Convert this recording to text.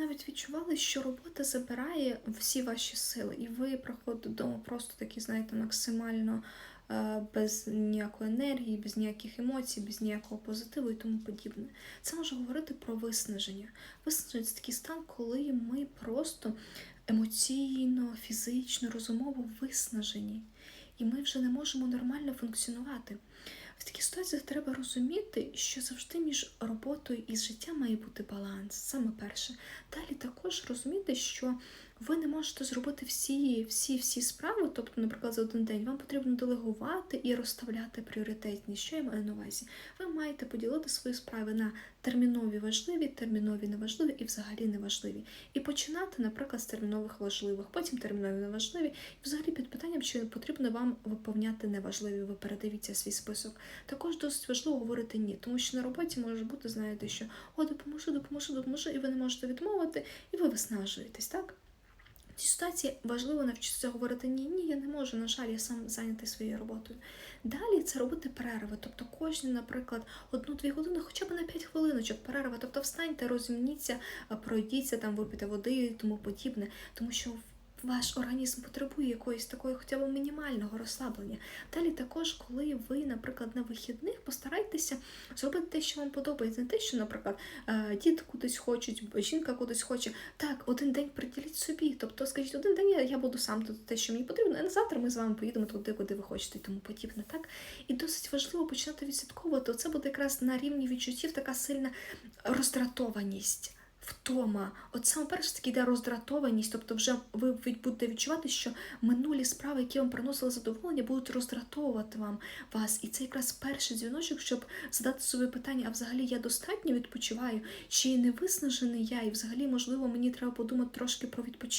навіть відчували, що робота забирає всі ваші сили, і ви приходите додому просто такі, знаєте, максимально е, без ніякої енергії, без ніяких емоцій, без ніякого позитиву і тому подібне. Це може говорити про виснаження. Виснаження це такий стан, коли ми просто емоційно, фізично, розумово виснажені, і ми вже не можемо нормально функціонувати. В таких ситуаціях треба розуміти, що завжди між роботою і життям має бути баланс, саме перше. Далі також розуміти, що ви не можете зробити всі, всі, всі справи, тобто, наприклад, за один день вам потрібно делегувати і розставляти пріоритетність. Що я маю на увазі? Ви маєте поділити свої справи на термінові важливі, термінові неважливі і взагалі неважливі. І починати, наприклад, з термінових важливих, потім термінові неважливі, і взагалі під питанням, чи потрібно вам виповняти неважливі, ви передивіться свій список. Також досить важливо говорити ні, тому що на роботі може бути, знаєте, що о, допоможу, допоможу, допоможу, і ви не можете відмовити, і ви виснажуєтесь, так? Цій ситуації важливо навчитися говорити ні, ні, я не можу, на жаль, я сам зайнятий своєю роботою. Далі це робити перерви, тобто кожні, наприклад, одну-дві години, хоча б на 5 хвилиночок перерва. Тобто встаньте, розімніться, пройдіться, там випийте води і тому подібне, тому що ваш організм потребує якоїсь такої, хоча б мінімального розслаблення. Далі також, коли ви, наприклад, на вихідних постарайтеся зробити те, що вам подобається, не те, що, наприклад, е, діти кудись хочуть, жінка кудись хоче. Так, один день приділіть собі. Тобто, скажіть, один день я, я буду сам тут те, що мені потрібно, а завтра ми з вами поїдемо туди, куди ви хочете і тому подібне. Так? І досить важливо починати відслідковувати. Це буде якраз на рівні відчуттів така сильна роздратованість. Втома, от саме перше таки йде роздратованість, тобто вже ви будете відчувати, що минулі справи, які вам приносили задоволення, будуть роздратовувати вам вас. І це якраз перший дзвіночок, щоб задати собі питання: а взагалі я достатньо відпочиваю, чи не виснажений я, і взагалі, можливо, мені треба подумати трошки про відпочинок.